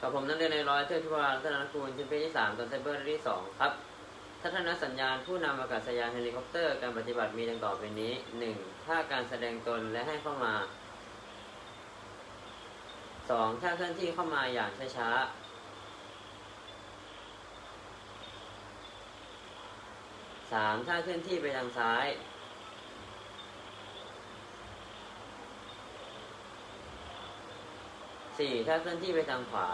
กับผมนักเรียนในร้อยเทพธิวารัตนกูลชิ้นเพศที่สามตอนไซเบอร์ที่สองครับทัศนสัญญาณผู้นำอากาศยานเฮลิคอปเตอร์การปฏิบัติมีดังต่อไปนี้หนึ่งถ้าการแสดงตนและให้เข้ามาสองถ้าเคลื่อนที่เข้ามาอย่างช้าๆสามถ้าเคลื่อนที่ไปทางซ้าย สี่ถ้าเคลื่อนที่ไปทางขวา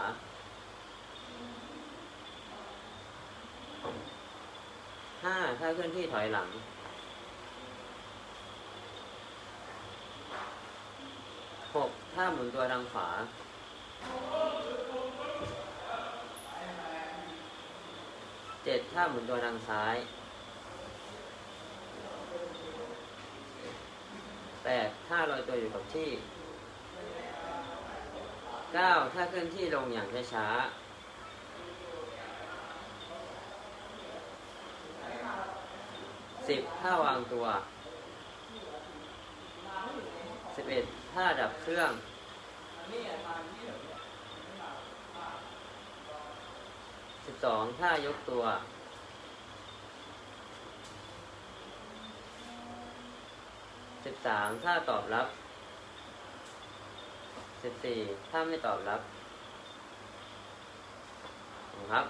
ห้าถ้าเคลื่อนที่ถอยหลัง หกถ้าหมุนตัวทางขวา เจ็ดถ้าหมุนตัวทางซ้าย แปดถ้าลอยตัวอยู่กับที่ เก้าถ้าเคลื่อนที่ลงอย่างช้าๆสิบถ้าวางตัวสิบเอ็ดถ้าดับเครื่องสิบสองถ้ายกตัวสิบสามถ้าตอบรับ สิบสี่ถ้าไม่ตอบรับครับ